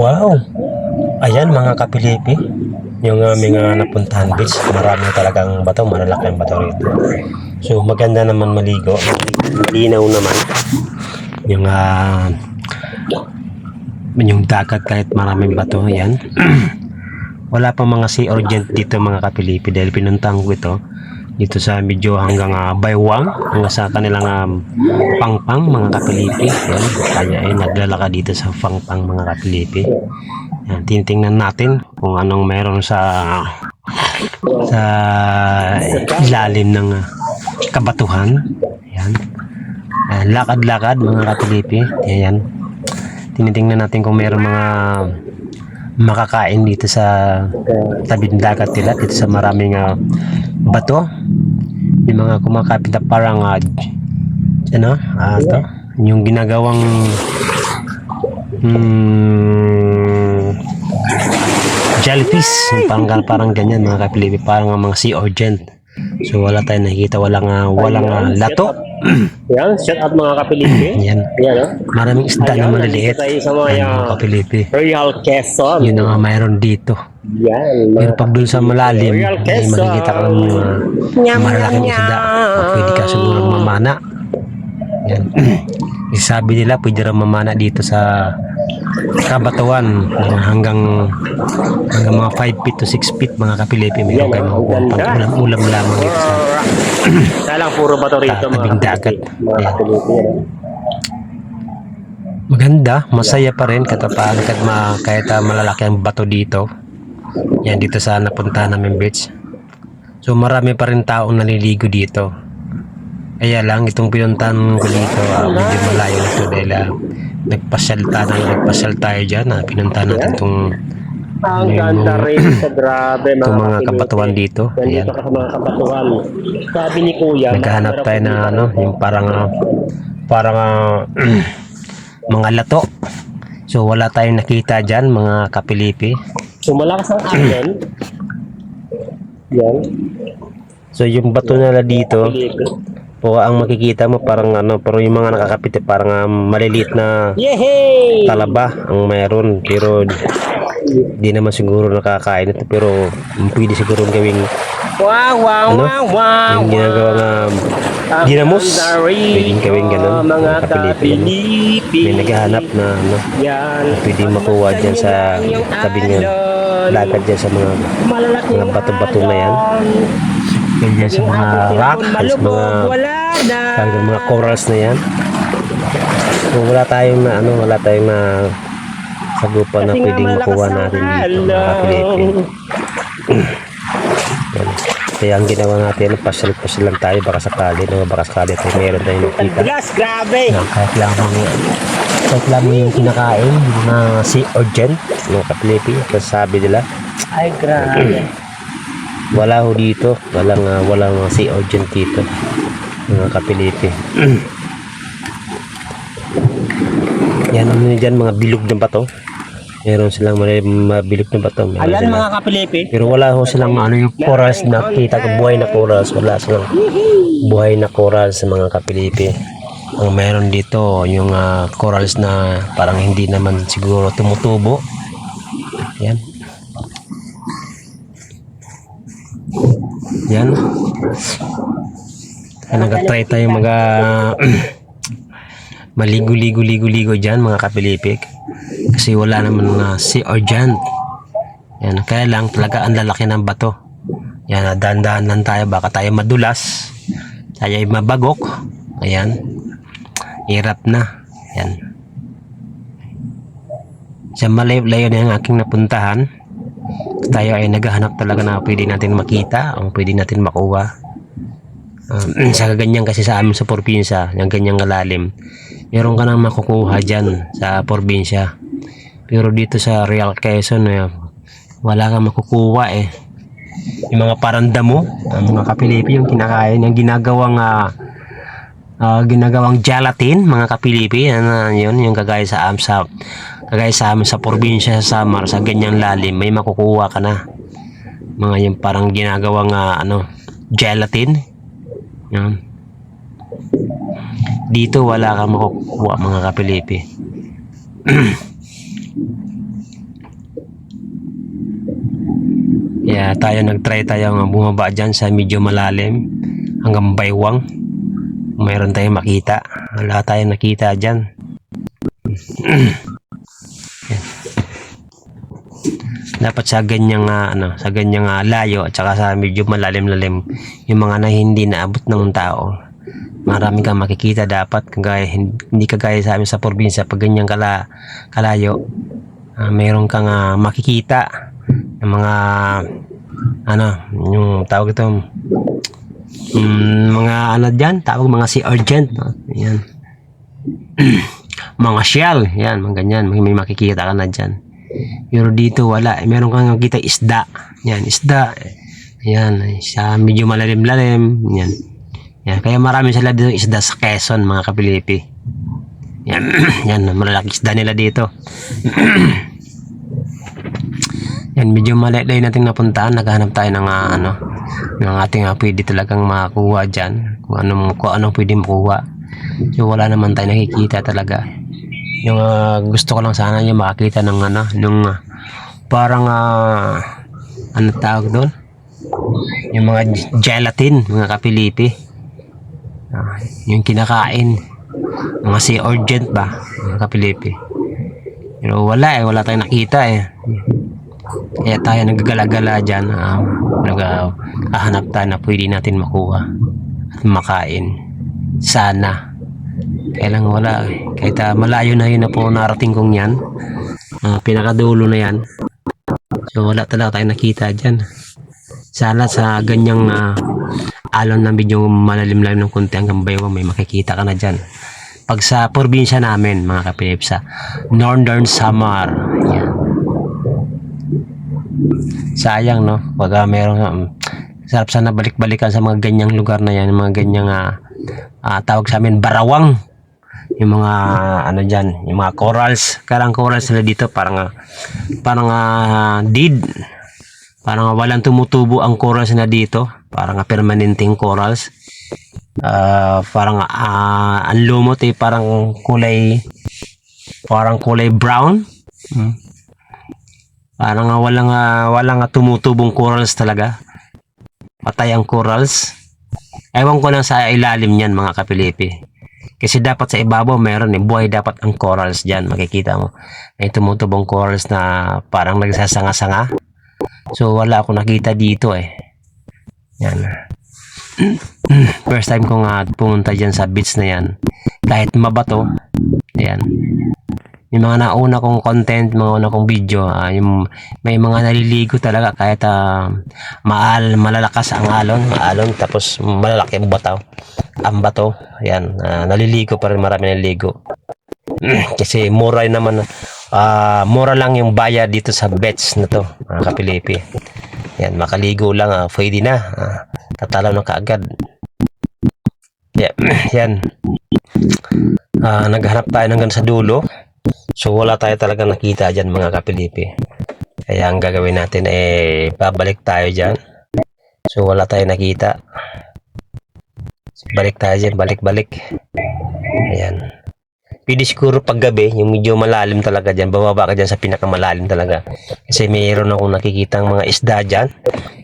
Wow! Ayan mga kapilipi, yung aming uh, napuntahan beach, marami talagang bato, malalaki bato rito. So maganda naman maligo, linaw naman. Yung ah, yung dagat kahit maraming bato, yan. Wala pa mga sea urgent dito mga kapilipi dahil pinuntahan ko ito dito sa medyo hanggang uh, baywang hanggang sa kanilang um, pangpang mga kapilipi yan kaya ay naglalaka dito sa pangpang mga kapilipi yan, tinitingnan natin kung anong meron sa sa ilalim ng uh, kabatuhan. Yan. Yan, lakad-lakad mga kapilipi yan. Tinitingnan natin kung meron mga makakain dito sa tabing dagat nila dito sa maraming uh, bato yung mga kumakapit na parang uh, ano ah to yung ginagawang hmm, jellyfish yung parang parang ganyan mga kapilipi parang mga sea urgent so wala tayong nakikita walang uh, walang uh, lato. Yan, shout out mga kapilipi. yan Yan, no? maraming isda na Ayan, maliliit. nandito tayo sa mga, mga kapilipi. Royal Quezon. yun ang uh, mayroon dito Yan, Pero pag dun sa malalim, ay makikita ka ng mga malalaking isda. O, Pwede ka siguro mamana. Yan. Isabi nila, pwede rin mamana dito sa kabatuan ng hanggang hanggang mga 5 feet to 6 feet mga kapilipi. Mayroon Yan, kayo makukuha pang ulam-ulam lamang dito sa Salang puro bato rito mga dagat. kapilipi. Mga Ayan. kapilipi. yan, no? maganda, masaya pa rin katapaan kahit, ma, kahit ah, malalaki ang bato dito. Yan dito sa napuntahan namin beach. So marami pa rin taong naliligo dito. Kaya lang itong pinuntahan ko dito ah, medyo malayo na ito dahil ah, nagpasyal tayo, nagpasyal tayo dyan. Ah, pinuntahan natin itong Ang ganda rin sa grabe mga, mga kapilipi. kabatuan dito. Ayan. Ka sa mga kabatuan. Sabi ni Kuya, Naghahanap tayo na pumunta ano, yung parang ah, parang ah, mga lato. So wala tayong nakita dyan mga kapilipi. So malakas ang alien. Yan. So yung bato nila dito, Kapilipi. o ang makikita mo parang ano, pero yung mga nakakapit eh, parang ah, maliliit na Yehey! talaba ang mayroon pero di naman siguro nakakain ito pero pwede siguro gawing Wow, wow, Ano? wow, wow. yung ginagawa nga rin pwedeng gawing ganun Mga kapilipi ano. kapilipi. may naghahanap na ano Yan. pwede makuha dyan sa tabi ng dagat dyan sa mga mga bato-bato na yan. yan dyan sa mga rock sa mga talagang mga corals na yan so wala tayong na ano wala tayong na sagupan na pwedeng makuha natin dito mga alon. Yan. Kaya ang ginawa natin, pasyal-pasyal lang tayo baka sakali, no? baka sakali tayo meron tayong nakita. Glass, grabe. Na kahit lang kahit lang yung kinakain, yung mga sea urgent, mga kapilipi, sabi nila, Ay, grabe. wala ho dito, walang, uh, walang sea urgent dito, mga kapilipi. Yan ano nyo dyan, mga bilog na bato. Meron silang mga mga bilog na bato. Meron Ayan silang- mga kapilipi. Pero wala ho silang ano yung corals na kita ko buhay na corals. Wala silang buhay na corals sa mga kapilipi. Ang meron dito yung ah, corals na parang hindi naman siguro tumutubo. Yan. Yan. Kaya nag-try tayo mag ah, maligo-ligo-ligo-ligo dyan mga kapilipik. Kasi wala naman na sea urgent. Yan, kaya lang talaga ang lalaki ng bato. Yan, dahan-dahan lang tayo, baka tayo madulas. Tayo ay mabagok. Ayan. Hirap na. Yan. Sa malayo-layo na yung aking napuntahan, tayo ay naghahanap talaga na pwede natin makita o pwede natin makuha. Um, sa ganyan kasi sa amin sa probinsya, yung ganyang kalalim, meron ka nang makukuha dyan sa probinsya. Pero dito sa Real Quezon, eh, wala kang makukuha eh. Yung mga parandamo, ang mga kapilipi, yung kinakain, yung ginagawang ah, ah, ginagawang gelatin, mga kapilipi, yan, ah, yun, yung kagaya sa am sa kagaya sa amin sa probinsya sa Samar, sa ganyang lalim, may makukuha ka na. Mga yung parang ginagawang ah, ano, gelatin. Yan. Dito wala kang makukuha mga kapilipi. Kaya yeah, tayo nag-try tayo bumaba dyan sa medyo malalim hanggang baywang. Mayroon tayong makita. Wala tayong nakita dyan. Dapat sa ganyang ano, sa ganyang layo at saka sa medyo malalim-lalim yung mga na hindi naabot ng tao Marami kang makikita dapat kagaya hindi kagaya sa amin sa probinsya pag ganyang kala, kalayo. ah, mayroon kang ah, makikita ng mga ano, yung tawag ito mm, mga ano diyan, tawag mga sea urgent, no? Yan. mga shell, yan, mga ganyan, may, makikita ka na diyan. Pero dito wala, eh, meron kang nakita isda. Yan, isda. Yan, sa medyo malalim-lalim, yan. Yan, kaya marami sila dito isda sa Quezon, mga kapilipi. Yan, yan, malalaki isda nila dito. Yan, medyo malaylay natin napuntahan. Naghahanap tayo ng ah, ano, ng ating uh, pwede talagang makakuha dyan. Kung ano, kung ano pwede makuha. So, wala naman tayo nakikita talaga. Yung ah, gusto ko lang sana yung makakita ng ano, nung ah, parang ah, ano tawag doon? Yung mga gelatin, mga kapilipi. Ah, yung kinakain. Sea urgent ba, mga kapilipi. Pero wala eh, wala tayong nakita eh. Kaya tayo nagagala-gala dyan. Uh, naghahanap tayo na pwede natin makuha at makain. Sana. Kaya lang wala. eh. Kahit ah, malayo na yun na po narating kong yan. Ah, pinakadulo na yan. So wala talaga tayo nakita dyan. Sana sa ganyang ah, alon na medyo malalim lang ng konti hanggang baywang may makikita ka na dyan. Pag sa probinsya namin, mga kapilip, sa Northern Samar, yan. Sayang, no? Pag ah, meron, um, sarap sana balik-balikan sa mga ganyang lugar na yan, mga ganyang, ah, ah, tawag sa amin, barawang. Yung mga, ano dyan, yung mga corals. Karang corals sila dito, parang, parang, ah, dead. Parang walang tumutubo ang corals na dito. Parang permanenteng corals. Ah, parang, ah, ang lumot eh, parang kulay, parang kulay brown. Hmm. Parang nga walang ah, walang ah, tumutubong corals talaga. Patay ang corals. Ewan ko lang sa ilalim niyan mga kapilipi. Kasi dapat sa ibabaw meron eh. Buhay dapat ang corals dyan. Makikita mo. May tumutubong corals na parang nagsasanga-sanga. So wala akong nakita dito eh. Yan. First time ko nga pumunta dyan sa beach na yan. Kahit mabato. Ayan yung mga nauna kong content, mga una kong video, ah, yung may mga naliligo talaga kahit ah, maal, malalakas ang alon, alon tapos malalaki ang bataw. Ang bato, yan, ah, naliligo pa rin marami naliligo. Kasi mura naman, ah, mura lang yung bayad dito sa bets na to, mga kapilipi. Yan, makaligo lang, ah, pwede na. Ah, tatalaw na kaagad. Yeah, yan. Ah, naghanap tayo hanggang sa dulo. So wala tayo talaga nakita dyan mga kapilipi. Kaya ang gagawin natin eh babalik tayo dyan. So wala tayo nakita. Balik tayo dyan, balik-balik. Ayan. Pwede siguro pag gabi, yung medyo malalim talaga dyan, bababa ka dyan sa pinakamalalim talaga. Kasi mayroon akong nakikitang mga isda dyan.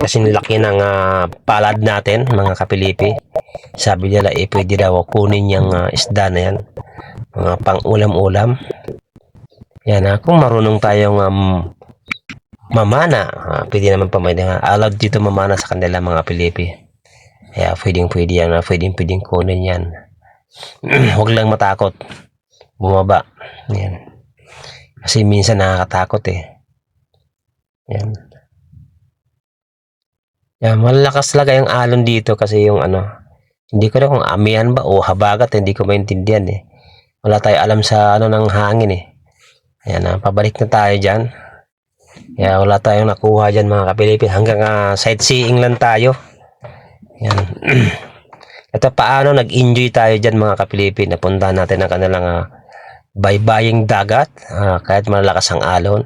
Kasi laki ng ah, palad natin, mga kapilipi. Sabi nila eh pwede daw kunin yung ah, isda na yan. Mga pang ulam-ulam. Yan ha, kung marunong tayong um, mamana, ah, pwede naman pa may allowed dito mamana sa kanila mga Pilipi. Kaya pwedeng pwede yan, ah, pwedeng pwedeng kunin yan. Huwag lang matakot. Bumaba. Yan. Kasi minsan nakakatakot eh. Yan. Yan, malalakas talaga yung alon dito kasi yung ano, hindi ko na kung amihan ba o habagat, hindi ko maintindihan eh. Wala tayo alam sa ano ng hangin eh. Ayan na, pabalik na tayo dyan. Kaya wala tayong nakuha dyan mga kapilipin. Hanggang ah, sightseeing lang tayo. Yan. Ito paano nag-enjoy tayo dyan mga kapilipin. Napunta natin ang kanilang ah, baybaying dagat. ah, kahit malakas ang alon.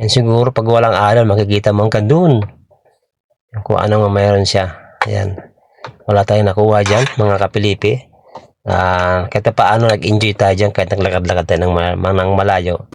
Yan siguro pag walang alon, makikita mo hanggang doon. Kung ano nga mayroon siya. Ayan. Wala tayong nakuha dyan mga kapilipi. Ah, kahit paano nag-enjoy tayo dyan kahit naglakad-lakad tayo ng, ng malayo.